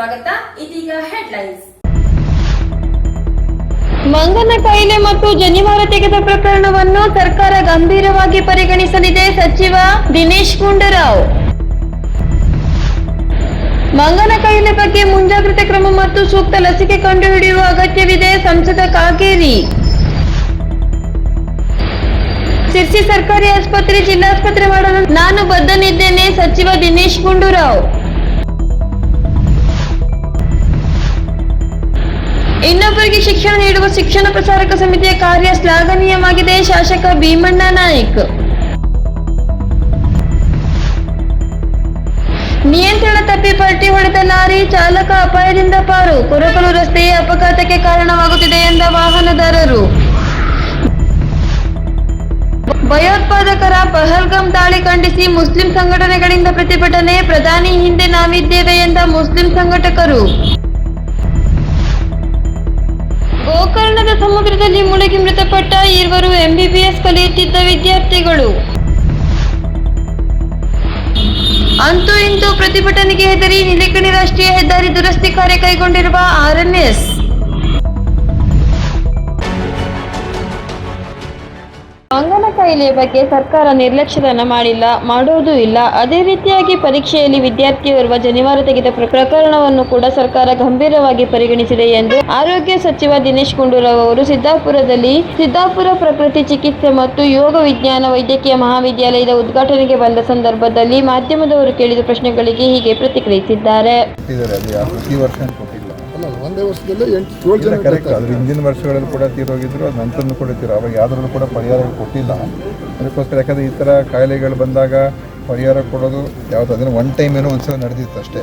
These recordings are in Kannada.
ಸ್ವಾಗತ. ಇದೀಗ ಹೆಡ್ಲೈನ್ಸ್ ಮಂಗನ ಕಾಯಿಲೆ ಮತ್ತು ಜನಿವಾರ ತೆಗೆದ ಪ್ರಕರಣವನ್ನು ಸರ್ಕಾರ ಗಂಭೀರವಾಗಿ ಪರಿಗಣಿಸಲಿದೆ, ಸಚಿವ ದಿನೇಶ್ ಗುಂಡೂರಾವ್. ಮಂಗನ ಕಾಯಿಲೆ ಬಗ್ಗೆ ಮುಂಜಾಗ್ರತೆ ಕ್ರಮ ಮತ್ತು ಸೂಕ್ತ ಲಸಿಕೆ ಕಂಡುಹಿಡಿಯುವ ಅಗತ್ಯವಿದೆ, ಸಂಸದ ಕಾಗೇರಿ. ಸಿರ್ಸಿ ಸರ್ಕಾರಿ ಆಸ್ಪತ್ರೆ ಜಿಲ್ಲಾಸ್ಪತ್ರೆ ಮಾಡಲು ನಾನು ಬದ್ಧನಿದ್ದೇನೆ, ಸಚಿವ ದಿನೇಶ್ ಗುಂಡೂರಾವ್. ಇನ್ನೊಬ್ಬರಿಗೆ ಶಿಕ್ಷಣ ನೀಡುವ ಶಿಕ್ಷಣ ಪ್ರಸಾರಕ ಸಮಿತಿಯ ಕಾರ್ಯ ಶ್ಲಾಘನೀಯವಾಗಿದೆ. ಶಾಸಕ ಭೀಮಣ್ಣ ನಾಯಕ್. ನಿಯಂತ್ರಣ ತಪ್ಪಿ ಪಲ್ಟಿ ಹೊಡೆದ ಲಾರಿ ಚಾಲಕ ಅಪಾಯದಿಂದ ಪಾರು. ಕುರಕಲು ರಸ್ತೆಯ ಅಪಘಾತಕ್ಕೆ ಕಾರಣವಾಗುತ್ತಿದೆ ಎಂದ ವಾಹನದಾರರು. ಭಯೋತ್ಪಾದಕರ ಪಹಲ್ಗಂ ದಾಳಿ ಖಂಡಿಸಿ ಮುಸ್ಲಿಂ ಸಂಘಟನೆಗಳಿಂದ ಪ್ರತಿಭಟನೆ. ಪ್ರಧಾನಿ ಹಿಂದೆ ನಾವಿದ್ದೇವೆ ಎಂದ ಮುಸ್ಲಿಂ ಸಂಘಟಕರು. ಗೋಕರ್ಣದ ಸಮುದ್ರದಲ್ಲಿ ಮುಳುಗಿ ಮೃತಪಟ್ಟ ಇರುವರು ಎಂಬಿಬಿಎಸ್ ಕಲಿಯುತ್ತಿದ್ದ ವಿದ್ಯಾರ್ಥಿಗಳು. ಅಂತೂ ಇಂತೂ ಪ್ರತಿಭಟನೆಗೆ ಹೆದರಿ ನಿಲಿಕಣಿ ರಾಷ್ಟ್ರೀಯ ಹೆದ್ದಾರಿ ದುರಸ್ತಿ ಕಾರ್ಯ ಕೈಗೊಂಡಿರುವ ಆರ್ಎನ್ಎಸ್ ಕಾಯಿಲೆಯ ಬಗ್ಗೆ ಸರ್ಕಾರ ನಿರ್ಲಕ್ಷ್ಯವನ್ನು ಮಾಡಿಲ್ಲ, ಮಾಡೋದೂ ಇಲ್ಲ. ಅದೇ ರೀತಿಯಾಗಿ ಪರೀಕ್ಷೆಯಲ್ಲಿ ವಿದ್ಯಾರ್ಥಿಯೋರ್ವ ಜನಿವಾರ ತೆಗೆದ ಪ್ರ- ಪ್ರಕರಣವನ್ನು ಕೂಡ ಸರ್ಕಾರ ಗಂಭೀರವಾಗಿ ಪರಿಗಣಿಸಿದೆ ಎಂದು ಆರೋಗ್ಯ ಸಚಿವ ದಿನೇಶ್ ಗುಂಡೂರಾವ್ ಅವರು ಸಿದ್ದಾಪುರದಲ್ಲಿ ಸಿದ್ದಾಪುರ ಪ್ರಕೃತಿ ಚಿಕಿತ್ಸೆ ಮತ್ತು ಯೋಗ ವಿಜ್ಞಾನ ವೈದ್ಯಕೀಯ ಮಹಾವಿದ್ಯಾಲಯದ ಉದ್ಘಾಟನೆಗೆ ಬಂದ ಸಂದರ್ಭದಲ್ಲಿ ಮಾಧ್ಯಮದವರು ಕೇಳಿದ ಪ್ರಶ್ನೆಗಳಿಗೆ ಹೀಗೆ ಪ್ರತಿಕ್ರಿಯಿಸಿದ್ದಾರೆ. ಒಂದೇ ವರ್ಷದಲ್ಲೇ ಎಂಟು ಏಳು ಜನ ಕರೆಕ್ಟ್ ಅದ್ರ ಹಿಂದಿನ ವರ್ಷಗಳಲ್ಲಿ ಕೂಡ ತೀರೋಗಿದ್ರು ಅದು ನಂತರನೂ ಕೂಡ ತೀರ ಅವಾಗ ಯಾವ್ದ್ರಲ್ಲೂ ಕೂಡ ಪರಿಹಾರ ಕೊಟ್ಟಿಲ್ಲ. ಅದಕ್ಕೋಸ್ಕರ ಯಾಕಂದ್ರೆ ಈ ಥರ ಕಾಯಿಲೆಗಳು ಬಂದಾಗ ಪರಿಹಾರ ಕೊಡೋದು ಯಾವ್ದು ಅದನ್ನು ಒನ್ ಟೈಮ್ ಏನೋ ಒಂದ್ಸಲ ನಡೆದಿತ್ತು ಅಷ್ಟೇ.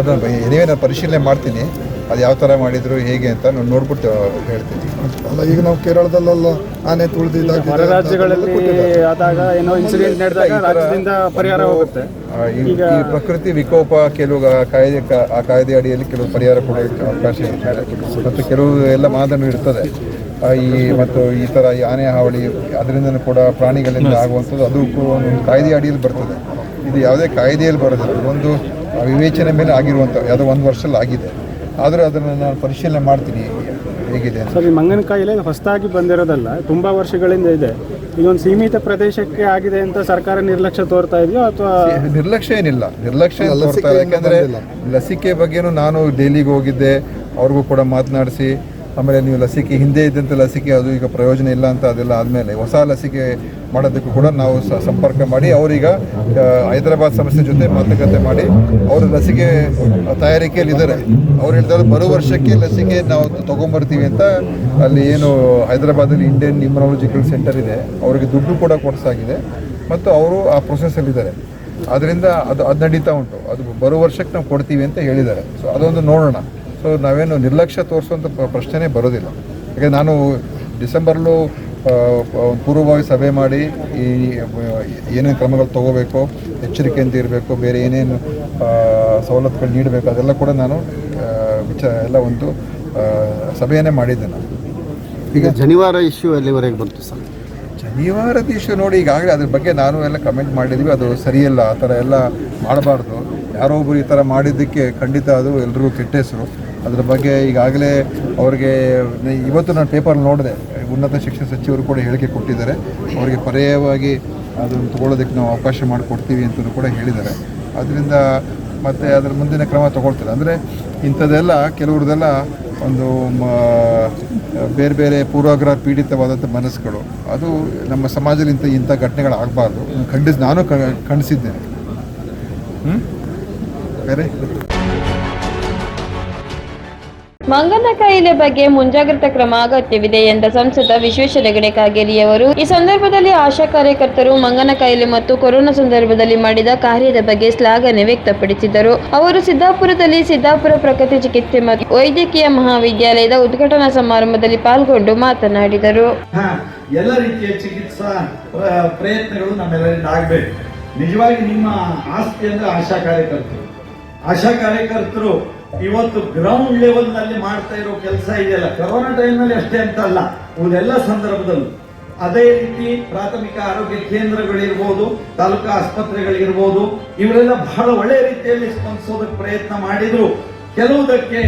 ಅದನ್ನು ಏನೇ ನಾನು ಪರಿಶೀಲನೆ ಮಾಡ್ತೀನಿ. ಅದು ಯಾವ ಥರ ಮಾಡಿದ್ರು ಹೇಗೆ ಅಂತ ನಾನು ನೋಡ್ಬಿಟ್ಟು ಹೇಳ್ತೀನಿ. ಅಲ್ಲ ಈಗ ನಾವು ಕೇರಳದಲ್ಲೆಲ್ಲ ಆನೆ ತುಳಿದಿದ್ದಾಗ ಹೊರ ರಾಜ್ಯಗಳಲ್ಲಿ ಆದಾಗ ಏನೋ ಇನ್ಸಿಡೆಂಟ್ ನಡೆದಾಗ ರಾಜ್ಯದಿಂದ ಪರಿಹಾರ ಹೋಗುತ್ತೆ. ಈ ಪ್ರಕೃತಿ ವಿಕೋಪ ಕೆಲವು ಆ ಕಾಯ್ದೆ ಕ- ಆ ಕಾಯ್ದೆ ಅಡಿಯಲ್ಲಿ ಕೆಲವು ಪರಿಹಾರ ಕೊಡೋದಕ್ಕೆ ಅವಕಾಶ ಇರ್ತದೆ. ಮತ್ತು ಕೆಲವು ಎಲ್ಲ ಮಾದನ ಇರ್ತದೆ. ಆ, ಈ ಮತ್ತು ಈ ಥರ ಈ ಆನೆ ಹಾವಳಿ ಅದರಿಂದ ಕೂಡ ಪ್ರಾಣಿಗಳಿಂದ ಆಗುವಂಥದ್ದು ಅದು ಕೂಡ ಒಂದು ಕಾಯ್ದೆ ಅಡಿಯಲ್ಲಿ ಬರ್ತದೆ. ಇದು ಯಾವುದೇ ಕಾಯ್ದೆಯಲ್ಲಿ ಬರೋದಿಲ್ಲ. ಒಂದು ವಿವೇಚನೆ ಮೇಲೆ ಆಗಿರುವಂಥ ಯಾವುದೋ ಒಂದು ವರ್ಷದಲ್ಲಿ ಆಗಿದೆ. ಆದರೂ ಅದನ್ನು ನಾನು ಪರಿಶೀಲನೆ ಮಾಡ್ತೀನಿ. ಹೇಗಿದೆ ಸರ್ ಈ ಮಂಗನ ಕಾಯಿಲೆ ಹೊಸದಾಗಿ ಬಂದಿರೋದಲ್ಲ ತುಂಬ ವರ್ಷಗಳಿಂದ ಇದೆ. ಇದೊಂದು ಸೀಮಿತ ಪ್ರದೇಶಕ್ಕೆ ಆಗಿದೆ ಅಂತ ಸರ್ಕಾರ ನಿರ್ಲಕ್ಷ್ಯ ತೋರ್ತಾ ಇದೆಯೋ ಅಥವಾ ನಿರ್ಲಕ್ಷ್ಯ ಏನಿಲ್ಲ. ನಿರ್ಲಕ್ಷ್ಯ ತೋರ್ತಾ. ಯಾಕಂದ್ರೆ ಲಸಿಕೆ ಬಗ್ಗೆನೂ ನಾನು ದೆಹಲಿಗೆ ಹೋಗಿದ್ದೆ. ಅವ್ರಿಗೂ ಕೂಡ ಮಾತನಾಡಿಸಿ. ಆಮೇಲೆ ನೀವು ಲಸಿಕೆ, ಹಿಂದೆ ಇದ್ದಂಥ ಲಸಿಕೆ, ಅದು ಈಗ ಪ್ರಯೋಜನ ಇಲ್ಲ ಅಂತ ಅದೆಲ್ಲ ಆದಮೇಲೆ ಹೊಸ ಲಸಿಕೆ ಮಾಡೋದಕ್ಕೂ ಕೂಡ ನಾವು ಸಂಪರ್ಕ ಮಾಡಿ, ಅವರೀಗ ಹೈದರಾಬಾದ್ ಸಂಸ್ಥೆ ಜೊತೆ ಮಾತುಕತೆ ಮಾಡಿ, ಅವರು ಲಸಿಕೆ ತಯಾರಿಕೆಯಲ್ಲಿ ಇದ್ದಾರೆ. ಅವ್ರು ಹೇಳ್ತಾರೆ ಬರೋ ವರ್ಷಕ್ಕೆ ಲಸಿಕೆ ನಾವು ತೊಗೊಂಬರ್ತೀವಿ ಅಂತ. ಅಲ್ಲಿ ಏನು ಹೈದರಾಬಾದಲ್ಲಿ ಇಂಡಿಯನ್ ಇಮ್ಯುನಾಲಜಿಕಲ್ ಸೆಂಟರ್ ಇದೆ, ಅವರಿಗೆ ದುಡ್ಡು ಕೂಡ ಕೊಡಿಸಾಗಿದೆ. ಮತ್ತು ಅವರು ಆ ಪ್ರೊಸೆಸ್ಸಲ್ಲಿದ್ದಾರೆ ಅದರಿಂದ ಅದು ಅದು ನಡೀತಾ ಉಂಟು. ಅದು ಬರೋ ವರ್ಷಕ್ಕೆ ನಾವು ಕೊಡ್ತೀವಿ ಅಂತ ಹೇಳಿದ್ದಾರೆ. ಸೊ ಅದೊಂದು ನೋಡೋಣ. ಸೊ ನಾವೇನು ನಿರ್ಲಕ್ಷ್ಯ ತೋರಿಸುವಂಥ ಪ್ರ- ಪ್ರಶ್ನೆನೇ ಬರೋದಿಲ್ಲ. ಯಾಕಂದರೆ ನಾನು ಡಿಸೆಂಬರ್ಲೂ ಪೂರ್ವಭಾವಿ ಸಭೆ ಮಾಡಿ ಈ ಏನೇನು ಕ್ರಮಗಳು ತಗೋಬೇಕು ಎಚ್ಚರಿಕೆಯಿಂದ ಇರಬೇಕು ಬೇರೆ ಏನೇನು ಸವಲತ್ತುಗಳು ನೀಡಬೇಕು ಅದೆಲ್ಲ ಕೂಡ ನಾನು ವಿಚಾರ ಎಲ್ಲ ಒಂದು ಸಭೆಯನ್ನೇ ಮಾಡಿದ್ದೆ ನಾನು. ಈಗ ಜನಿವಾರ ಇಶ್ಯೂ ಅಲ್ಲಿವರೆಗೆ ಬಂತು ಸರ್? ಶನಿವಾರದ ಇಶ್ಯೂ ನೋಡಿ ಈಗಾಗಲೇ ಅದ್ರ ಬಗ್ಗೆ ನಾನು ಎಲ್ಲ ಕಮೆಂಟ್ ಮಾಡಿದ್ವಿ ಅದು ಸರಿಯಲ್ಲ ಆ ಥರ ಎಲ್ಲ ಮಾಡಬಾರ್ದು. ಯಾರೋ ಒಬ್ಬರು ಈ ಥರ ಮಾಡಿದ್ದಕ್ಕೆ ಖಂಡಿತ ಅದು ಎಲ್ಲರೂ ಕೆಟ್ಟ ಹೆಸರು. ಅದರ ಬಗ್ಗೆ ಈಗಾಗಲೇ ಅವರಿಗೆ ಇವತ್ತು ನಾನು ಪೇಪರ್ ನೋಡಿದೆ. ಉನ್ನತ ಶಿಕ್ಷಣ ಸಚಿವರು ಕೂಡ ಹೇಳಿಕೆ ಕೊಟ್ಟಿದ್ದಾರೆ. ಅವರಿಗೆ ಪರ್ಯಾಯವಾಗಿ ಅದನ್ನು ತಗೊಳ್ಳೋದಕ್ಕೆ ನಾವು ಅವಕಾಶ ಮಾಡಿಕೊಡ್ತೀವಿ ಅಂತಲೂ ಕೂಡ ಹೇಳಿದ್ದಾರೆ. ಅದರಿಂದ ಮತ್ತು ಅದರ ಮುಂದಿನ ಕ್ರಮ ತಗೊಳ್ತಾರೆ ಅಂದರೆ ಇಂಥದ್ದೆಲ್ಲ ಕೆಲವ್ರದ್ದೆಲ್ಲ ಒಂದು ಬೇರೆ ಬೇರೆ ಪೂರ್ವಾಗ್ರಹ ಪೀಡಿತವಾದಂಥ ಮನಸ್ಸುಗಳು. ಅದು ನಮ್ಮ ಸಮಾಜದಲ್ಲಿ ಇಂಥ ಇಂಥ ಘಟನೆಗಳು ಖಂಡಿಸಿ ನಾನು ಖಂಡಿಸಿದ್ದೇನೆ. ಹ್ಞೂ ಬೇರೆ? ಮಂಗನ ಕಾಯಿಲೆ ಬಗ್ಗೆ ಮುಂಜಾಗ್ರತಾ ಕ್ರಮ ಅಗತ್ಯವಿದೆ ಎಂದ ಸಂಸದ ವಿಶ್ವೇಶ್ವರ ಹೆಗಡೆ ಕಾಗೇರಿಯವರು. ಈ ಸಂದರ್ಭದಲ್ಲಿ ಆಶಾ ಕಾರ್ಯಕರ್ತರು ಮಂಗನ ಕಾಯಿಲೆ ಮತ್ತು ಕೊರೋನಾ ಸಂದರ್ಭದಲ್ಲಿ ಮಾಡಿದ ಕಾರ್ಯದ ಬಗ್ಗೆ ಶ್ಲಾಘನೆ ವ್ಯಕ್ತಪಡಿಸಿದರು. ಅವರು ಸಿದ್ದಾಪುರದಲ್ಲಿ ಸಿದ್ದಾಪುರ ಪ್ರಕೃತಿ ಚಿಕಿತ್ಸೆ ಮತ್ತು ವೈದ್ಯಕೀಯ ಮಹಾವಿದ್ಯಾಲಯದ ಉದ್ಘಾಟನಾ ಸಮಾರಂಭದಲ್ಲಿ ಪಾಲ್ಗೊಂಡು ಮಾತನಾಡಿದರು. ಎಲ್ಲ ರೀತಿಯ ಚಿಕಿತ್ಸಾ ಪ್ರಯತ್ನಗಳು ನಮ್ಮೆಲ್ಲರಿಂದ ಆಗಬೇಕು. ನಿಜವಾಗಿ ನಿಮ್ಮ ಆಸ್ತಿ ಅಂದ್ರೆ ಆಶಾ ಕಾರ್ಯಕರ್ತರು. ಆಶಾ ಕಾರ್ಯಕರ್ತರು ಇವತ್ತು ಗ್ರೌಂಡ್ ಲೆವೆಲ್ನಲ್ಲಿ ಮಾಡ್ತಾ ಇರೋ ಕೆಲಸ ಇದೆಯಲ್ಲ? ಕೊರೋನಾ ಟೈಮ್ನಲ್ಲಿ ಅಷ್ಟೇ ಅಂತ ಅಲ್ಲ ಉಳಿದೆಲ್ಲ ಸಂದರ್ಭದಲ್ಲೂ. ಅದೇ ರೀತಿ ಪ್ರಾಥಮಿಕ ಆರೋಗ್ಯ ಕೇಂದ್ರಗಳಿರ್ಬೋದು, ತಾಲೂಕಾ ಆಸ್ಪತ್ರೆಗಳಿರ್ಬೋದು, ಇವರೆಲ್ಲ ಬಹಳ ಒಳ್ಳೆ ರೀತಿಯಲ್ಲಿ ಸ್ಪಂದಿಸೋದಕ್ಕೆ ಪ್ರಯತ್ನ ಮಾಡಿದ್ರು. ಕೆಲವುದಕ್ಕೆ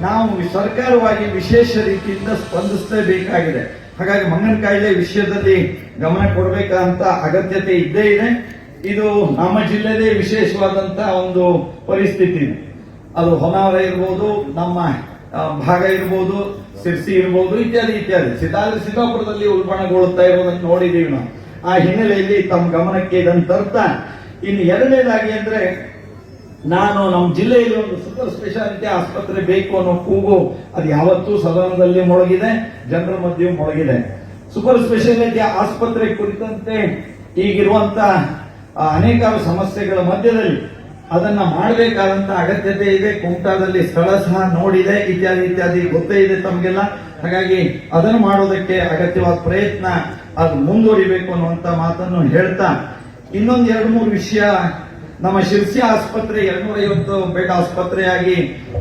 ನಾವು ಸರ್ಕಾರವಾಗಿ ವಿಶೇಷ ರೀತಿಯಿಂದ ಸ್ಪಂದಿಸಲೇಬೇಕಾಗಿದೆ. ಹಾಗಾಗಿ ಮಂಗನ ಕಾಯಿಲೆ ವಿಷಯದಲ್ಲಿ ಗಮನ ಕೊಡಬೇಕಂತ ಅಗತ್ಯತೆ ಇದ್ದೇ ಇದೆ. ಇದು ನಮ್ಮ ಜಿಲ್ಲೆದೇ ವಿಶೇಷವಾದಂತಹ ಒಂದು ಪರಿಸ್ಥಿತಿ. ಅದು ಹೊನಾವರ ಇರ್ಬೋದು, ನಮ್ಮ ಭಾಗ ಇರ್ಬೋದು, ಸಿರ್ಸಿ ಇರ್ಬೋದು, ಇತ್ಯಾದಿ ಇತ್ಯಾದಿ. ಸಿದ್ದಾದ್ರೆ ಸಿದ್ದಾಪುರದಲ್ಲಿ ಉಲ್ಬಣಗೊಳ್ಳುತ್ತಾ ಇರೋದನ್ನು ನೋಡಿದೀವಿ ನಾವು. ಆ ಹಿನ್ನೆಲೆಯಲ್ಲಿ ತಮ್ಮ ಗಮನಕ್ಕೆ ಇದನ್ನು ಇನ್ನು ಎರಡನೇದಾಗಿ ಅಂದ್ರೆ, ನಾನು ನಮ್ಮ ಜಿಲ್ಲೆಯಲ್ಲಿ ಒಂದು ಸೂಪರ್ ಸ್ಪೆಷಾಲಿಟಿ ಆಸ್ಪತ್ರೆ ಬೇಕು ಅನ್ನೋ ಕೂಗು, ಅದು ಯಾವತ್ತೂ ಸದನದಲ್ಲಿ ಮೊಳಗಿದೆ, ಜನರ ಮಧ್ಯೆ ಮೊಳಗಿದೆ. ಸೂಪರ್ ಸ್ಪೆಷಾಲಿಟಿ ಆಸ್ಪತ್ರೆ ಕುರಿತಂತೆ ಈಗಿರುವಂತ ಆ, ಅನೇಕಾರು ಸಮಸ್ಯೆಗಳ ಮಧ್ಯದಲ್ಲಿ ಅದನ್ನ ಮಾಡಬೇಕಾದಂತ ಅಗತ್ಯತೆ ಇದೆ. ಕುಮಟಾದಲ್ಲಿ ಸ್ಥಳ ಸಹ ನೋಡಿದೆ ಇತ್ಯಾದಿ ಇತ್ಯಾದಿ ಗೊತ್ತೇ ಇದೆ ತಮಗೆಲ್ಲ. ಹಾಗಾಗಿ ಅದನ್ನು ಮಾಡೋದಕ್ಕೆ ಅಗತ್ಯವಾದ ಪ್ರಯತ್ನ ಅದು ಮುಂದುವರಿಬೇಕು ಅನ್ನುವಂತ ಮಾತನ್ನು ಹೇಳ್ತಾ ಇನ್ನೊಂದು ಎರಡು ಮೂರು ವಿಷಯ. ನಮ್ಮ ಶಿರ್ಸಿ ಆಸ್ಪತ್ರೆ ಎರಡ್ನೂರ ಐವತ್ತು ಬೆಡ್ ಆಸ್ಪತ್ರೆಯಾಗಿ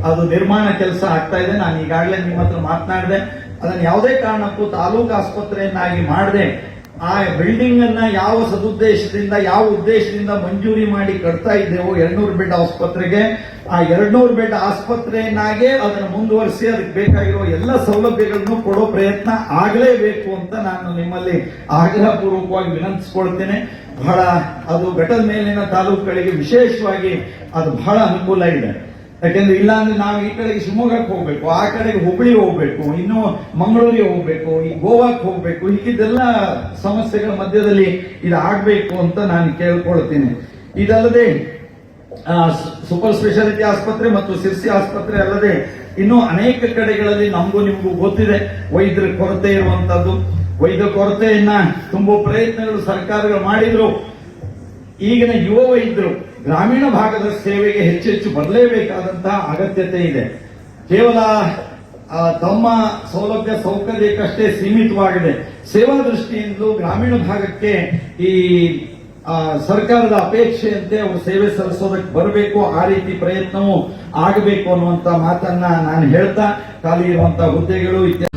ಅದು ನಿರ್ಮಾಣ ಕೆಲಸ ಆಗ್ತಾ ಇದೆ. ನಾನು ಈಗಾಗಲೇ ನಿಮ್ಮ ಹತ್ರ ಮಾತನಾಡಿದೆ ಅದನ್ನು ಯಾವುದೇ ಕಾರಣಕ್ಕೂ ತಾಲೂಕು ಆಸ್ಪತ್ರೆಯನ್ನಾಗಿ ಮಾಡದೆ. ಆ ಬಿಲ್ಡಿಂಗ್ ಅನ್ನ ಯಾವ ಸದುದ್ದೇಶದಿಂದ, ಯಾವ ಉದ್ದೇಶದಿಂದ ಮಂಜೂರಿ ಮಾಡಿ ಕಟ್ತಾ ಇದ್ದೇವೋ ಎರಡ್ನೂರು ಬೆಡ್ ಆಸ್ಪತ್ರೆಗೆ, ಆ ಎರಡ್ನೂರು ಬೆಡ್ ಆಸ್ಪತ್ರೆಯನ್ನಾಗೆ ಅದನ್ನು ಮುಂದುವರಿಸಿ, ಅದಕ್ಕೆ ಬೇಕಾಗಿರೋ ಎಲ್ಲ ಸೌಲಭ್ಯಗಳನ್ನು ಕೊಡೋ ಪ್ರಯತ್ನ ಆಗಲೇಬೇಕು ಅಂತ ನಾನು ನಿಮ್ಮಲ್ಲಿ ಆಗ್ರಹ ಪೂರ್ವಕವಾಗಿ ವಿನಂತಿಸ್ಕೊಳ್ತೇನೆ. ಬಹಳ, ಅದು ಘಟದ ಮೇಲಿನ ತಾಲೂಕುಗಳಿಗೆ ವಿಶೇಷವಾಗಿ ಅದು ಬಹಳ ಅನುಕೂಲ ಇದೆ. ಯಾಕೆಂದ್ರೆ ಇಲ್ಲಾಂದ್ರೆ ನಾವು ಈ ಕಡೆಗೆ ಶಿವಮೊಗ್ಗಕ್ಕೆ ಹೋಗ್ಬೇಕು, ಆ ಕಡೆಗೆ ಹುಬ್ಬಳ್ಳಿ ಹೋಗ್ಬೇಕು, ಇನ್ನು ಮಂಗಳೂರಿಗೆ ಹೋಗ್ಬೇಕು, ಈ ಗೋವಾಕ್ಕೆ ಹೋಗ್ಬೇಕು ಹೀಗಿದ್ದೆಲ್ಲ ಸಮಸ್ಯೆಗಳ ಮಧ್ಯದಲ್ಲಿ ಇದು ಆಗ್ಬೇಕು ಅಂತ ನಾನು ಕೇಳ್ಕೊಳ್ತೀನಿ. ಇದಲ್ಲದೆ ಸೂಪರ್ ಸ್ಪೆಷಾಲಿಟಿ ಆಸ್ಪತ್ರೆ ಮತ್ತು ಸಿರ್ಸಿ ಆಸ್ಪತ್ರೆ ಅಲ್ಲದೆ ಇನ್ನೂ ಅನೇಕ ಕಡೆಗಳಲ್ಲಿ ನಮಗೂ ನಿಮಗೂ ಗೊತ್ತಿದೆ, ವೈದ್ಯರ ಕೊರತೆ ಇರುವಂತದ್ದು ವೈದ್ಯ ಕೊರತೆಯನ್ನ ತುಂಬ ಪ್ರಯತ್ನಗಳು ಸರ್ಕಾರಗಳು ಮಾಡಿದ್ರು. ಈಗಿನ ಯುವ ವೈದ್ಯರು ಗ್ರಾಮೀಣ ಭಾಗದ ಸೇವೆಗೆ ಹೆಚ್ಚೆಚ್ಚು ಬರಲೇಬೇಕಾದಂತಹ ಅಗತ್ಯತೆ ಇದೆ. ಕೇವಲ ತಮ್ಮ ಸೌಲಭ್ಯ ಸೌಕರ್ಯಕ್ಕಷ್ಟೇ ಸೀಮಿತವಾಗಿದೆ. ಸೇವಾ ದೃಷ್ಟಿಯಿಂದಲೂ ಗ್ರಾಮೀಣ ಭಾಗಕ್ಕೆ ಈ ಸರ್ಕಾರದ ಅಪೇಕ್ಷೆಯಂತೆ ಅವರು ಸೇವೆ ಸಲ್ಲಿಸೋದಕ್ಕೆ ಬರಬೇಕು, ಆ ರೀತಿ ಪ್ರಯತ್ನವೂ ಆಗಬೇಕು ಅನ್ನುವಂತ ಮಾತನ್ನ ನಾನು ಹೇಳ್ತಾ, ಖಾಲಿ ಇರುವಂತಹ ಹುದ್ದೆಗಳು ಇತ್ಯಾದಿ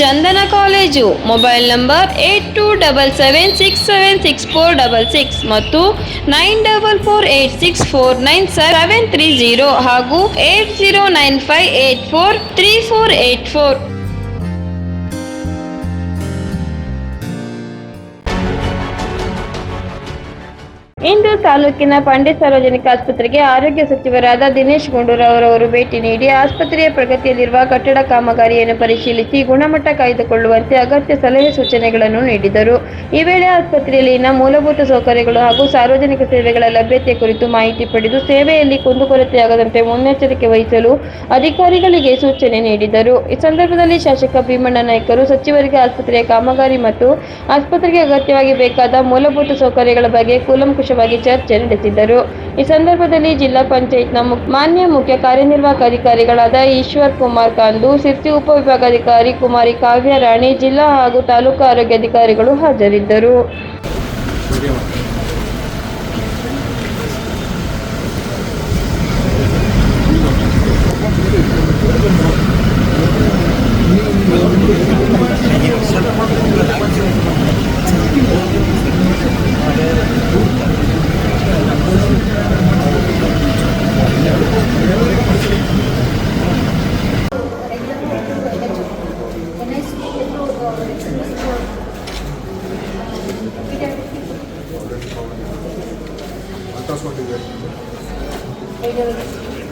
Chandana college. Mobile number eight two double seven six seven six four double six ಮತ್ತು nine double four eight six four nine seven three zero ಹಾಗೂ eight zero nine five eight four three four eight four. ಇಂದು ತಾಲೂಕಿನ ಪಂಡಿತ್ ಸಾರ್ವಜನಿಕ ಆಸ್ಪತ್ರೆಗೆ ಆರೋಗ್ಯ ಸಚಿವರಾದ ದಿನೇಶ್ ಗುಂಡೂರಾವ್ ಅವರು ಭೇಟಿ ನೀಡಿ ಆಸ್ಪತ್ರೆಯ ಪ್ರಗತಿಯಲ್ಲಿರುವ ಕಟ್ಟಡ ಕಾಮಗಾರಿಯನ್ನು ಪರಿಶೀಲಿಸಿ ಗುಣಮಟ್ಟ ಕಾಯ್ದುಕೊಳ್ಳುವಂತೆ ಅಗತ್ಯ ಸಲಹೆ ಸೂಚನೆಗಳನ್ನು ನೀಡಿದರು. ಈ ವೇಳೆ ಆಸ್ಪತ್ರೆಯಲ್ಲಿನ ಮೂಲಭೂತ ಸೌಕರ್ಯಗಳು ಹಾಗೂ ಸಾರ್ವಜನಿಕ ಸೇವೆಗಳ ಲಭ್ಯತೆ ಕುರಿತು ಮಾಹಿತಿ ಪಡೆದು ಸೇವೆಯಲ್ಲಿ ಕುಂದುಕೊರತೆಯಾಗದಂತೆ ಮುನ್ನೆಚ್ಚರಿಕೆ ವಹಿಸಲು ಅಧಿಕಾರಿಗಳಿಗೆ ಸೂಚನೆ ನೀಡಿದರು. ಈ ಸಂದರ್ಭದಲ್ಲಿ ಶಾಸಕ ಭೀಮಣ್ಣ ನಾಯ್ಕರು ಸಚಿವರಿಗೆ ಆಸ್ಪತ್ರೆಯ ಕಾಮಗಾರಿ ಮತ್ತು ಆಸ್ಪತ್ರೆಗೆ ಅಗತ್ಯವಾಗಿ ಬೇಕಾದ ಮೂಲಭೂತ ಸೌಕರ್ಯಗಳ ಬಗ್ಗೆ ಕೂಲಂಕುಷವಾಗಿ ಚರ್ಚೆ ನಡೆಸಿದರು. ಈ ಸಂದರ್ಭದಲ್ಲಿ ಜಿಲ್ಲಾ ಪಂಚಾಯತ್ನ ಮು- ಮಾನ್ಯ ಮುಖ್ಯ ಕಾರ್ಯನಿರ್ವಾಹಕ ಅಧಿಕಾರಿಗಳಾದ ಈಶ್ವರ್ ಕುಮಾರ್ ಕಾಂದು ಸಿರ್ಸಿ ಉಪವಿಭಾಗಾಧಿಕಾರಿ ಕುಮಾರಿ ಕಾವ್ಯ ರಾಣಿ, ಜಿಲ್ಲಾ ಹಾಗೂ ತಾಲೂಕು ಆರೋಗ್ಯಾಧಿಕಾರಿಗಳು ಹಾಜರಿದ್ದರು. ಅಲ್ಟ್ರಾಸೌಂಡ್ ಇದೆ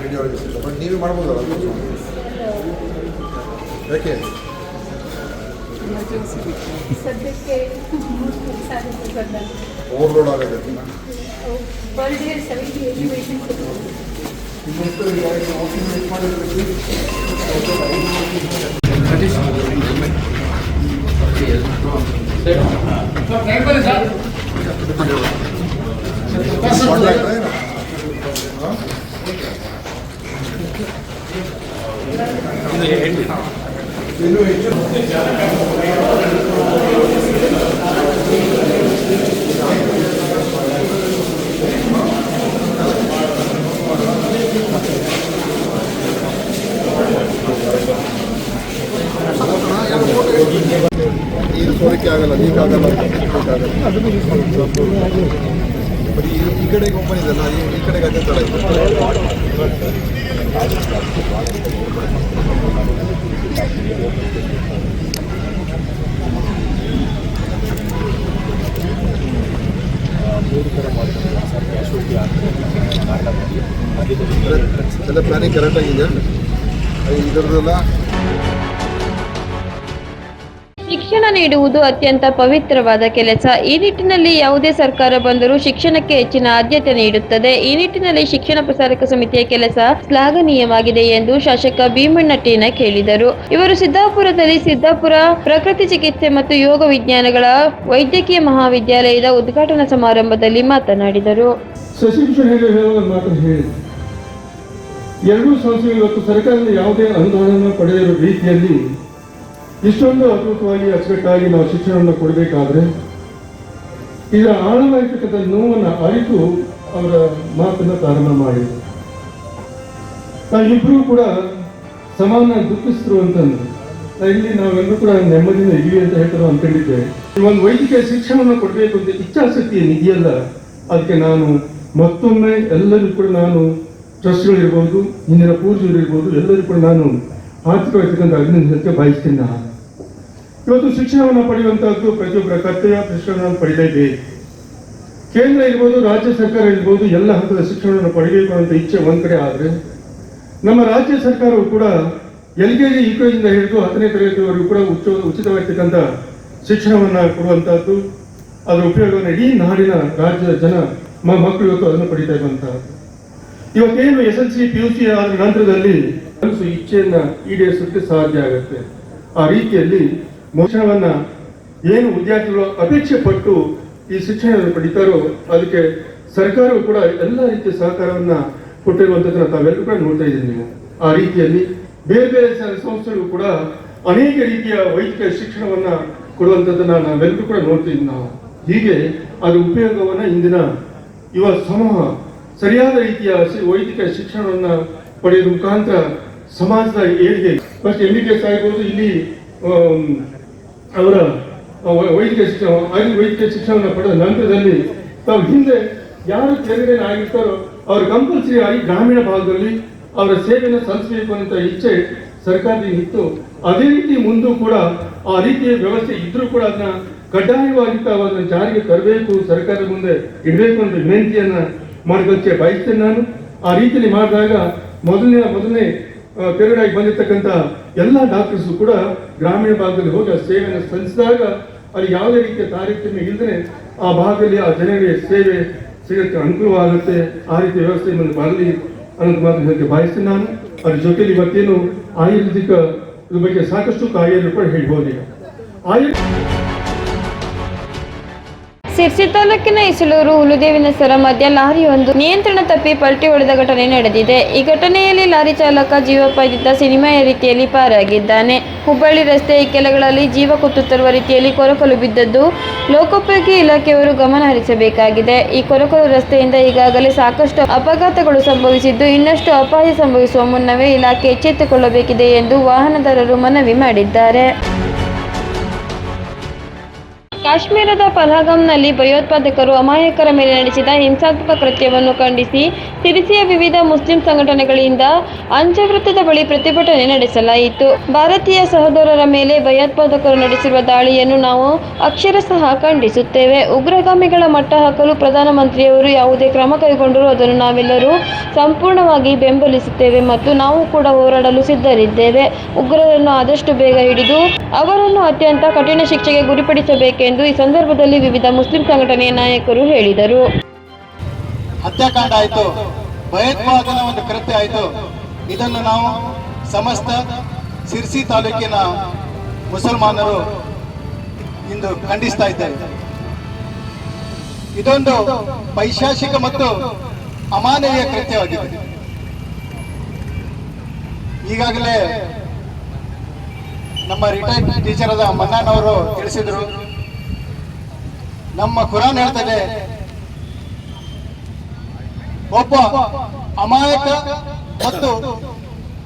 ರೇಡಿಯಾಲಜಿಸ್ಟ್ ಇಲ್ಲ ಬಟ್ ನೀವೇ ಮಾಡ್ಬೋದಲ್ಲ ಯಾಕೆ ಸದ್ಯಕ್ಕೆ ಸಾಧ್ಯತೆ ಬರ್ತಾರೆ ಓವರ್ಲೋಡ್ ಆಗುತ್ತೆ per day seventy eighty patients ಮಾಡಿದ್ರೆ 但是好的 ಎಲ್ಲ ಪ್ಲಾನಿಂಗ್ ಕರೆಕ್ಟ್ ಆಗಿದೆ ಇದರದೆಲ್ಲ ಶಿಕ್ಷಣ ನೀಡುವುದು ಅತ್ಯಂತ ಪವಿತ್ರವಾದ ಕೆಲಸ. ಈ ನಿಟ್ಟಿನಲ್ಲಿ ಯಾವುದೇ ಸರ್ಕಾರ ಬಂದರೂ ಶಿಕ್ಷಣಕ್ಕೆ ಹೆಚ್ಚಿನ ಆದ್ಯತೆ ನೀಡುತ್ತದೆ. ಈ ನಿಟ್ಟಿನಲ್ಲಿ ಶಿಕ್ಷಣ ಪ್ರಸಾರಕ ಸಮಿತಿಯ ಕೆಲಸ ಶ್ಲಾಘನೀಯವಾಗಿದೆ ಎಂದು ಶಾಸಕ ಭೀಮಣ್ಣ ಟೀನಕ್ ಹೇಳಿದರು ಇವರು ಸಿದ್ದಾಪುರದಲ್ಲಿ ಸಿದ್ದಾಪುರ ಪ್ರಕೃತಿ ಚಿಕಿತ್ಸೆ ಮತ್ತು ಯೋಗ ವಿಜ್ಞಾನಗಳ ವೈದ್ಯಕೀಯ ಮಹಾವಿದ್ಯಾಲಯದ ಉದ್ಘಾಟನಾ ಸಮಾರಂಭದಲ್ಲಿ ಮಾತನಾಡಿದರು. ಎರಡೂ ಸಂಸ್ಥೆಗಳು ಇವತ್ತು ಸರ್ಕಾರದಿಂದ ಯಾವುದೇ ಅನುದಾನವನ್ನು ಪಡೆದಿರುವ ರೀತಿಯಲ್ಲಿ ಇಷ್ಟೊಂದು ಅದ್ಭುತವಾಗಿ ಅಚ್ಚುಕಟ್ಟಾಗಿ ನಾವು ಶಿಕ್ಷಣವನ್ನು ಕೊಡಬೇಕಾದ್ರೆ ಇದರ ಆಳವಾಗಿರ್ತಕ್ಕಂಥ ನೋವನ್ನು ಅರಿತು ಅವರ ಮಾತನ್ನು ಪ್ರಾರಂಭ ಮಾಡಿದರು. ನಾವಿಬ್ಬರೂ ಕೂಡ ಸಮಾನ ದುಃಖಿಸಿದ್ರು ಅಂತಂದು ಇಲ್ಲಿ ನಾವೆಲ್ಲರೂ ಕೂಡ ನೆಮ್ಮದಿಯಿಂದ ಇದ್ದೀವಿ ಅಂತ ಹೇಳ್ತಾರೆ ಅಂದ್ಕೊಂಡಿದ್ದೇವೆ. ಈ ಒಂದು ವೈದ್ಯಕೀಯ ಶಿಕ್ಷಣವನ್ನು ಕೊಡಬೇಕು ಅಂತ ಇಚ್ಛಾಶಕ್ತಿ ಏನಿದೆಯಲ್ಲ ಅದಕ್ಕೆ ನಾನು ಮತ್ತೊಮ್ಮೆ ಎಲ್ಲರೂ ಕೂಡ ನಾನು ಟ್ರಸ್ಟ್ಗಳಿರ್ಬೋದು ಪೂಜೆಗಳು ಇರ್ಬೋದು, ಎಲ್ಲರೂ ಕೂಡ ನಾನು ಆರ್ಥಿಕವಾಗಿರ್ತಕ್ಕಂಥ ಅಭಿನಂದನಕ್ಕೆ ಬಯಸ್ತೀನಿ ನಾನು. ಇವತ್ತು ಶಿಕ್ಷಣವನ್ನು ಪಡೆಯುವಂತಹದ್ದು ಪ್ರತಿಯೊಬ್ಬರ ಕರ್ತವ್ಯ ಶಿಕ್ಷಣವನ್ನು ಪಡೆಯಲೇಬೇಕು ಕೇಂದ್ರ ಇರ್ಬೋದು, ರಾಜ್ಯ ಸರ್ಕಾರ ಇರ್ಬೋದು, ಎಲ್ಲ ಹಂತದ ಶಿಕ್ಷಣವನ್ನು ಪಡೆಯಬೇಕು ಅಂತ ಇಚ್ಛೆ ಒಂದು ಕಡೆ ಆದರೆ, ನಮ್ಮ ರಾಜ್ಯ ಸರ್ಕಾರವು ಕೂಡ ಎಲ್ ಕೆ ಜಿ ಇಂದ ಹಿಡಿದು ಹತ್ತನೇ ತರಗತಿವರೆಗೂ ಕೂಡ ಉಚ್ಚ ಉಚಿತವಾಗಿರ್ತಕ್ಕಂಥ ಶಿಕ್ಷಣವನ್ನು ಕೊಡುವಂಥದ್ದು ಅದರ ಉಪಯೋಗವನ್ನು ಇಡೀ ನಾಡಿನ ರಾಜ್ಯದ ಜನ ಮಕ್ಕಳು ಇವತ್ತು ಅದನ್ನು ಪಡಿತಾ ಇರುವಂತಹದ್ದು. ಇವತ್ತೇನು S L C, P U C ಆದ ನಂತರದಲ್ಲಿ ಕನಸು ಇಚ್ಛೆಯನ್ನ ಈಡೇರಿಸಲಿಕ್ಕೆ ಸಾಧ್ಯ ಆಗುತ್ತೆ. ಆ ರೀತಿಯಲ್ಲಿ ಮೋಷಣವನ್ನ ಏನು ವಿದ್ಯಾರ್ಥಿಗಳು ಅಪೇಕ್ಷೆ ಪಟ್ಟು ಈ ಶಿಕ್ಷಣವನ್ನು ಪಡಿತಾರೋ ಅದಕ್ಕೆ ಸರ್ಕಾರವು ಕೂಡ ಎಲ್ಲ ರೀತಿಯ ಸಹಕಾರವನ್ನ ಕೊಟ್ಟಿರುವಂತದ್ದನ್ನ ತಾವೆಲ್ಲರೂ ಕೂಡ ನೋಡ್ತಾ ಇದ್ದೀವಿ ನೀವು. ಆ ರೀತಿಯಲ್ಲಿ ಬೇರೆ ಬೇರೆ ಸಂಸ್ಥೆಗಳು ಕೂಡ ಅನೇಕ ರೀತಿಯ ವೈದ್ಯಕೀಯ ಶಿಕ್ಷಣವನ್ನ ಕೊಡುವಂಥದ್ದನ್ನ ನಾವೆಲ್ಲರೂ ಕೂಡ ನೋಡ್ತೀವಿ ನಾವು. ಹೀಗೆ ಅದರ ಉಪಯೋಗವನ್ನ ಇಂದಿನ ಯುವ ಸಮೂಹ ಸರಿಯಾದ ರೀತಿಯ ವೈದಿಕ ಶಿಕ್ಷಣವನ್ನು ಪಡೆಯುವ ಮುಖಾಂತರ ಸಮಾಜದ ಏಳಿಗೆ first M B B S ಆಗಿರ್ಬೋದು ಇಲ್ಲಿ ಅವರ ವೈದ್ಯಕ ಶಿಕ್ಷಣ ವೈದ್ಯಕೀಯ ಶಿಕ್ಷಣವನ್ನು ಪಡೆದ ನಂತರದಲ್ಲಿ ತಾವು ಹಿಂದೆ ಯಾರು ತೆರಿಗೆ ಆಗಿರ್ತಾರೋ ಅವರು ಕಂಪಲ್ಸರಿ ಆಗಿ ಗ್ರಾಮೀಣ ಭಾಗದಲ್ಲಿ ಅವರ ಸೇವೆಯನ್ನು ಸಲ್ಲಿಸಬೇಕು ಅಂತ ಇಚ್ಛೆ ಸರ್ಕಾರದಿಂದ ಇತ್ತು. ಅದೇ ರೀತಿ ಮುಂದೂ ಕೂಡ ಆ ರೀತಿಯ ವ್ಯವಸ್ಥೆ ಇದ್ರೂ ಕೂಡ ಅದನ್ನ ಕಡ್ಡಾಯವಾಗಿ ತಾವು ಅದನ್ನು ಜಾರಿಗೆ ತರಬೇಕು, ಸರ್ಕಾರದ ಮುಂದೆ ಇಡಬೇಕು ಅಂತ ವಿನಂತಿಯನ್ನ ಮಾಡೋದಕ್ಕೆ ಬಯಸ್ತೇನೆ ನಾನು. ಆ ರೀತಿಯಲ್ಲಿ ಮಾಡಿದಾಗ ಮೊದಲನೇ ಮೊದಲನೇ ಪೀರಿಯಡ್ ಬಂದಿರತಕ್ಕಂಥ ಎಲ್ಲ ಡಾಕ್ಟರ್ಸು ಕೂಡ ಗ್ರಾಮೀಣ ಭಾಗದಲ್ಲಿ ಹೋಗಿ ಆ ಸೇವೆಯನ್ನು ಸಲ್ಲಿಸಿದಾಗ ಅಲ್ಲಿ ಯಾವುದೇ ರೀತಿಯ ತಾರತಮ್ಯ ಇಲ್ಲದೆ ಆ ಭಾಗದಲ್ಲಿ ಆ ಜನರಿಗೆ ಸೇವೆ ಸಿಗೋಕ್ಕೆ ಅನುಕೂಲವಾಗುತ್ತೆ, ಆ ರೀತಿಯ ವ್ಯವಸ್ಥೆ ಮುಂದೆ ಬರಲಿ ಅನ್ನೋದು ಮಾತು ಹೇಳಕ್ಕೆ ಬಯಸ್ತೀನಿ ನಾನು. ಅದ್ರ ಜೊತೆಲಿ ಇವತ್ತೇನು ಆಯುರ್ವೇದಿಕ ಬಗ್ಗೆ ಸಾಕಷ್ಟು ಕಾಯಿಲೆ ಕೂಡ ಹೇಳ್ಬೋದು ಈಗ ಆಯುರ್ ಸಿರ್ಸಿ ತಾಲೂಕಿನ ಇಸಲೂರು ಹುಲುದೇವಿನ ಸರ ಮಧ್ಯ ಲಾರಿಯೊಂದು ನಿಯಂತ್ರಣ ತಪ್ಪಿ ಪಲ್ಟಿ ಹೊಡೆದ ಘಟನೆ ನಡೆದಿದೆ. ಈ ಘಟನೆಯಲ್ಲಿ ಲಾರಿ ಚಾಲಕ ಜೀವಪ್ಪಾಯದಿಂದ ಸಿನಿಮಾಯ ರೀತಿಯಲ್ಲಿ ಪಾರಾಗಿದ್ದಾನೆ. ಹುಬ್ಬಳ್ಳಿ ರಸ್ತೆ ಕೆಲಗಳಲ್ಲಿ ಜೀವ ಕುತ್ತುತ್ತಿರುವ ತರುವ ರೀತಿಯಲ್ಲಿ ಕೊರಕಲು ಬಿದ್ದದ್ದು ಲೋಕೋಪಯೋಗಿ ಇಲಾಖೆಯವರು ಗಮನ ಹರಿಸಬೇಕಾಗಿದೆ. ಈ ಕೊರಕಲು ರಸ್ತೆಯಿಂದ ಈಗಾಗಲೇ ಸಾಕಷ್ಟು ಅಪಘಾತಗಳು ಸಂಭವಿಸಿದ್ದು ಇನ್ನಷ್ಟು ಅಪಾಯ ಸಂಭವಿಸುವ ಮುನ್ನವೇ ಇಲಾಖೆ ಎಚ್ಚೆತ್ತುಕೊಳ್ಳಬೇಕಿದೆ ಎಂದು ವಾಹನದಾರರು ಮನವಿ ಮಾಡಿದ್ದಾರೆ. ಕಾಶ್ಮೀರದ ಪಹಲ್ಗಾಮ್ನಲ್ಲಿ ಭಯೋತ್ಪಾದಕರು ಅಮಾಯಕರ ಮೇಲೆ ನಡೆಸಿದ ಹಿಂಸಾತ್ಮಕ ಕೃತ್ಯವನ್ನು ಖಂಡಿಸಿ ಸಿರಿಸಿಯ ವಿವಿಧ ಮುಸ್ಲಿಂ ಸಂಘಟನೆಗಳಿಂದ ಅಂಚವೃತ್ತದ ಬಳಿ ಪ್ರತಿಭಟನೆ ನಡೆಸಲಾಯಿತು. ಭಾರತೀಯ ಸಹೋದರರ ಮೇಲೆ ಭಯೋತ್ಪಾದಕರು ನಡೆಸಿರುವ ದಾಳಿಯನ್ನು ನಾವು ಅಕ್ಷರಶಃ ಖಂಡಿಸುತ್ತೇವೆ. ಉಗ್ರಗಾಮಿಗಳ ಮಟ್ಟ ಹಾಕಲು ಪ್ರಧಾನಮಂತ್ರಿಯವರು ಯಾವುದೇ ಕ್ರಮ ಕೈಗೊಂಡರೂ ಅದನ್ನು ನಾವೆಲ್ಲರೂ ಸಂಪೂರ್ಣವಾಗಿ ಬೆಂಬಲಿಸುತ್ತೇವೆ ಮತ್ತು ನಾವು ಕೂಡ ಹೋರಾಡಲು ಸಿದ್ಧರಿದ್ದೇವೆ. ಉಗ್ರರನ್ನು ಆದಷ್ಟು ಬೇಗ ಹಿಡಿದು ಅವರನ್ನು ಅತ್ಯಂತ ಕಠಿಣ ಶಿಕ್ಷೆಗೆ ಗುರಿಪಡಿಸಬೇಕೆಂದು ಈ ಸಂದರ್ಭದಲ್ಲಿ ವಿವಿಧ ಮುಸ್ಲಿಂ ಸಂಘಟನೆಯ ನಾಯಕರು ಹೇಳಿದರು. ಹತ್ಯಾಕಾಂಡ ಆಯಿತು. ಭಯೋತ್ಪಾದನ ಒಂದು ಕೃತ್ಯ ಆಯಿತು. ಇದನ್ನು ನಾವು ಸಮಸ್ತ ಸಿರ್ಸಿ ತಾಲೂಕಿನ ಮುಸಲ್ಮಾನರು ಇಂದು ಖಂಡಿಸ್ತಾ ಇದ್ದೇವೆ ಇದೊಂದು ಪೈಶಾಚಿಕ ಮತ್ತು ಅಮಾನವೀಯ ಕೃತ್ಯವಾಗಿದೆ. ಈಗಾಗಲೇ ನಮ್ಮ ರಿಟೈರ್ಡ್ ಟೀಚರ್ ಆದ ಮನ್ನಾನ್ ಅವರು ತಿಳಿಸಿದ್ರು. ನಮ್ಮ ಕುರಾನ್ ಹೇಳ್ತದೆ, ಒಬ್ಬ ಅಮಾಯಕ ಮತ್ತು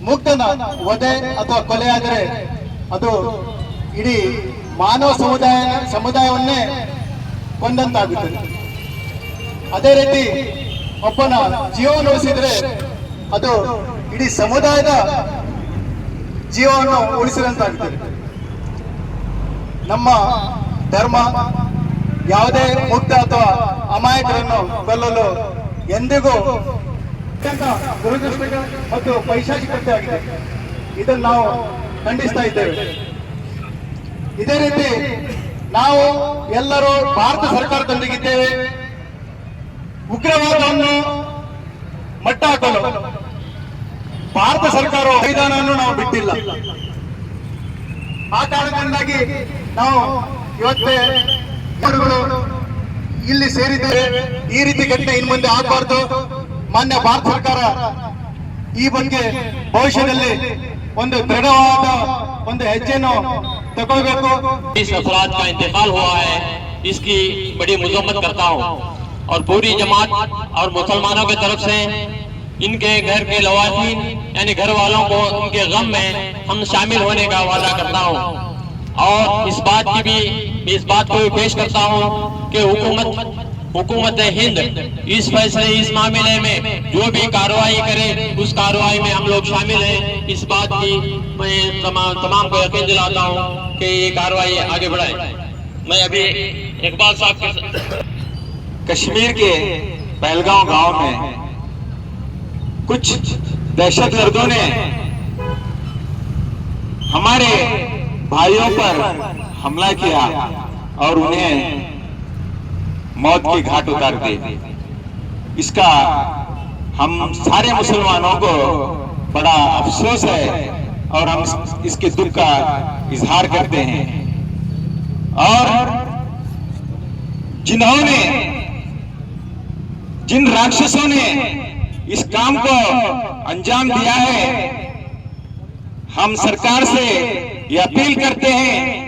ಮುಗ್ಧನ ವಧೆ ಅಥವಾ ಕೊಲೆಯಾದರೆ ಅದು ಇಡೀ ಮಾನವ ಸಮುದಾಯ, ಸಮುದಾಯವನ್ನೇ ಕೊಂದಂತಾಗುತ್ತದೆ. ಅದೇ ರೀತಿ ಒಬ್ಬನ ಜೀವನ ಉಳಿಸಿದ್ರೆ ಅದು ಇಡೀ ಸಮುದಾಯದ ಜೀವವನ್ನು ಉಳಿಸಿದಂತಾಗುತ್ತದೆ. ನಮ್ಮ ಧರ್ಮ ಯಾವುದೇ ಮುಕ್ತ ಅಥವಾ ಅಮಾಯಕರನ್ನು ಕೊಲ್ಲಲು ಎಂದಿಗೂ ಅತ್ಯಂತ ದುರದೃಷ್ಟಕ ಮತ್ತು ಪೈಶಾಚಿಕತೆ ಆಗಿದೆ ಇದನ್ನು ನಾವು ಖಂಡಿಸ್ತಾ ಇದ್ದೇವೆ. ಇದೇ ರೀತಿ ನಾವು ಎಲ್ಲರೂ ಭಾರತ ಸರ್ಕಾರದೊಂದಿಗಿದ್ದೇವೆ. ಉಗ್ರವಾದವನ್ನು ಮಟ್ಟ ಹಾಕಲು ಭಾರತ ಸರ್ಕಾರ ಸಂವಿಧಾನವನ್ನು ನಾವು ಬಿಟ್ಟಿಲ್ಲ. ಆ ಕಾರಣದಿಂದಾಗಿ ನಾವು ಇವತ್ತೇ ಇಲ್ಲಿ ಸೇರಿದ್ದೇವೆ ಈ ರೀತಿ ಘಟನೆ ಇನ್ ಮುಂದೆ ಆಗಬಾರ್ದು ಮಾನ್ಯ ಭಾರತ ಸರ್ಕಾರ ಈ ಬಗ್ಗೆ ಭವಿಷ್ಯದಲ್ಲಿ ಒಂದು ದೃಢವಾದ ಒಂದು ಹೆಜ್ಜೆಯನ್ನು ತಗೊಳ್ಬೇಕು इस अफराद का इंतकाल हुआ है इसकी बड़ी मजम्मत करता हूँ और पूरी जमात और मुसलमानों की तरफ से इनके घर के लवासीन यानी घर वालों को उनके गम में हम शामिल होने का वादा करता हूँ और इस बात की भी इस बात को पेश करता हूँ कि हुकूमत हुकूमत हिंद इस फैसले, इस मामले में जो भी कार्रवाई करे, उस कार्रवाई में हम लोग शामिल हैं। इस बात की मैं तमाम तमाम को यकीन दिलाता हूँ कि ये कार्रवाई आगे बढ़ाए। मैं अभी इकबाल साहब के कश्मीर के पहलगांव गाँव में कुछ दहशत गर्दों ने हमारे भाइयों पर हमला किया और उन्हें मौत की घाट उतार दी इसका हम सारे मुसलमानों को बड़ा अफसोस है और हम इसके दुख का इजहार करते हैं। और जिन्होंने, जिन राक्षसों ने इस काम को अंजाम दिया है, हम सरकार से ये अपील करते हैं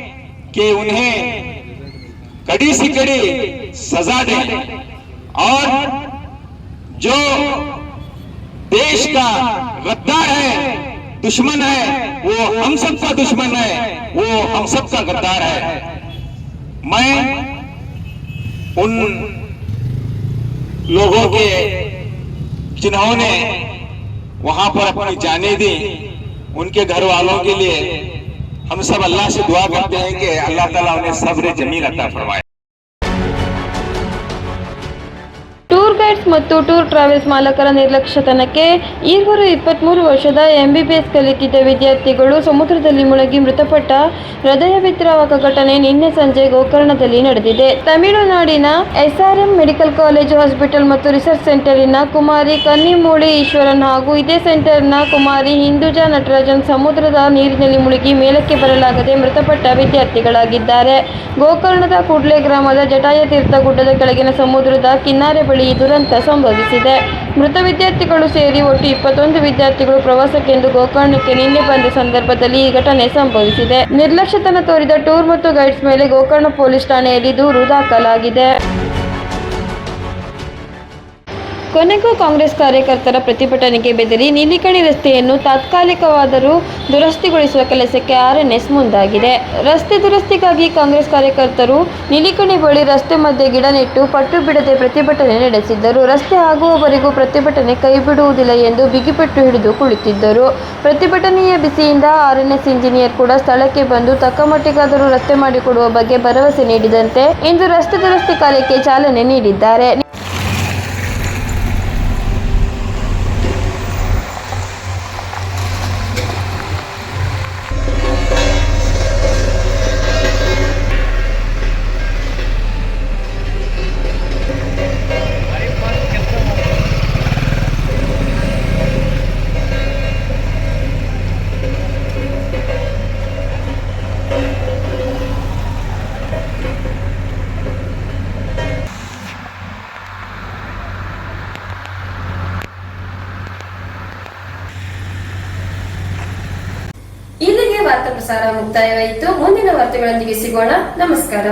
कि उन्हें कड़ी से कड़ी सजा दें। और जो देश का गद्दार है, दुश्मन है, वो हम सबका दुश्मन है, वो हम सबका गद्दार है। मैं उन लोगों के जिन्होंने वहाँ पर अपनी जाने दी, उनके घर वालों के लिए हम सब अल्लाह से दुआ करते हैं कि अल्लाह ताला उन्हें सब्र जमील अता फरमाए। ಗೈಡ್ಸ್ ಮತ್ತು ಟೂರ್ ಟ್ರಾವೆಲ್ಸ್ ಮಾಲಕರ ನಿರ್ಲಕ್ಷ್ಯತನಕ್ಕೆ ಇಪ್ಪತ್ತ್ ಇಪ್ಪತ್ತ್ಮೂರು ವರ್ಷದ ಎಂಬಿಬಿಎಸ್ ಕಲಿತಿದ್ದ ವಿದ್ಯಾರ್ಥಿಗಳು ಸಮುದ್ರದಲ್ಲಿ ಮುಳುಗಿ ಮೃತಪಟ್ಟ ಹೃದಯ ವಿದ್ರಾವಕ ಘಟನೆ ನಿನ್ನೆ ಸಂಜೆ ಗೋಕರ್ಣದಲ್ಲಿ ನಡೆದಿದೆ. ತಮಿಳುನಾಡಿನ ಎಸ್ಆರ್ಎಂ ಮೆಡಿಕಲ್ ಕಾಲೇಜು, ಹಾಸ್ಪಿಟಲ್ ಮತ್ತು ರಿಸರ್ಚ್ ಸೆಂಟರಿನ ಕುಮಾರಿ ಕನ್ನಿಮೂಳಿ ಈಶ್ವರನ್ ಹಾಗೂ ಇದೇ ಸೆಂಟರ್ನ ಕುಮಾರಿ ಹಿಂದೂಜಾ ನಟರಾಜನ್ ಸಮುದ್ರದ ನೀರಿನಲ್ಲಿ ಮುಳುಗಿ ಮೇಲಕ್ಕೆ ಬರಲಾಗದೆ ಮೃತಪಟ್ಟ ವಿದ್ಯಾರ್ಥಿಗಳಾಗಿದ್ದಾರೆ. ಗೋಕರ್ಣದ ಕೂಡ್ಲೆ ಗ್ರಾಮದ ಜಟಾಯ ತೀರ್ಥ ಗುಡ್ಡದ ಕೆಳಗಿನ ಸಮುದ್ರದ ಕಿನ್ನಾರೆ ಬಳಿ ಈ ದುರಂತ ಸಂಭವಿಸಿದೆ. ಮೃತ ವಿದ್ಯಾರ್ಥಿಗಳು ಸೇರಿ ಒಟ್ಟು ಇಪ್ಪತ್ತೊಂದು ವಿದ್ಯಾರ್ಥಿಗಳು ಪ್ರವಾಸಕ್ಕೆಂದು ಗೋಕರ್ಣಕ್ಕೆ ನಿನ್ನೆ ಬಂದ ಸಂದರ್ಭದಲ್ಲಿ ಈ ಘಟನೆ ಸಂಭವಿಸಿದೆ. ನಿರ್ಲಕ್ಷ್ಯತನ ತೋರಿದ ಟೂರ್ ಮತ್ತು ಗೈಡ್ಸ್ ಮೇಲೆ ಗೋಕರ್ಣ ಪೊಲೀಸ್ ಠಾಣೆಯಲ್ಲಿ ದೂರು ದಾಖಲಾಗಿದೆ. ಕೊನೆಗೂ ಕಾಂಗ್ರೆಸ್ ಕಾರ್ಯಕರ್ತರ ಪ್ರತಿಭಟನೆಗೆ ಬೆದರಿ ನೀಲಿಕಣಿ ರಸ್ತೆಯನ್ನು ತಾತ್ಕಾಲಿಕವಾದರೂ ದುರಸ್ತಿಗೊಳಿಸುವ ಕೆಲಸಕ್ಕೆ ಆರ್ಎನ್ಎಸ್ ಮುಂದಾಗಿದೆ. ರಸ್ತೆ ದುರಸ್ತಿಗಾಗಿ ಕಾಂಗ್ರೆಸ್ ಕಾರ್ಯಕರ್ತರು ನೀಲಿಕಣಿ ಬಳಿ ರಸ್ತೆ ಮಧ್ಯೆ ಗಿಡ ನೆಟ್ಟು ಪಟ್ಟು ಬಿಡದೆ ಪ್ರತಿಭಟನೆ ನಡೆಸಿದ್ದರು. ರಸ್ತೆ ಆಗುವವರೆಗೂ ಪ್ರತಿಭಟನೆ ಕೈಬಿಡುವುದಿಲ್ಲ ಎಂದು ಬಿಗಿಪಟ್ಟು ಹಿಡಿದು ಕುಳಿತಿದ್ದರು. ಪ್ರತಿಭಟನೆಯ ಬಿಸಿಯಿಂದ ಆರ್ಎನ್ಎಸ್ ಇಂಜಿನಿಯರ್ ಕೂಡ ಸ್ಥಳಕ್ಕೆ ಬಂದು ತಕ್ಕಮಟ್ಟಿಗಾದರೂ ರಸ್ತೆ ಮಾಡಿಕೊಡುವ ಬಗ್ಗೆ ಭರವಸೆ ನೀಡಿದಂತೆ ಇಂದು ರಸ್ತೆ ದುರಸ್ತಿ ಕಾರ್ಯಕ್ಕೆ ಚಾಲನೆ ನೀಡಿದ್ದಾರೆ. ಮುಂದಿನ ವಾರ್ತೆಗಳೊಂದಿಗೆ ಸಿಗೋಣ. ನಮಸ್ಕಾರ.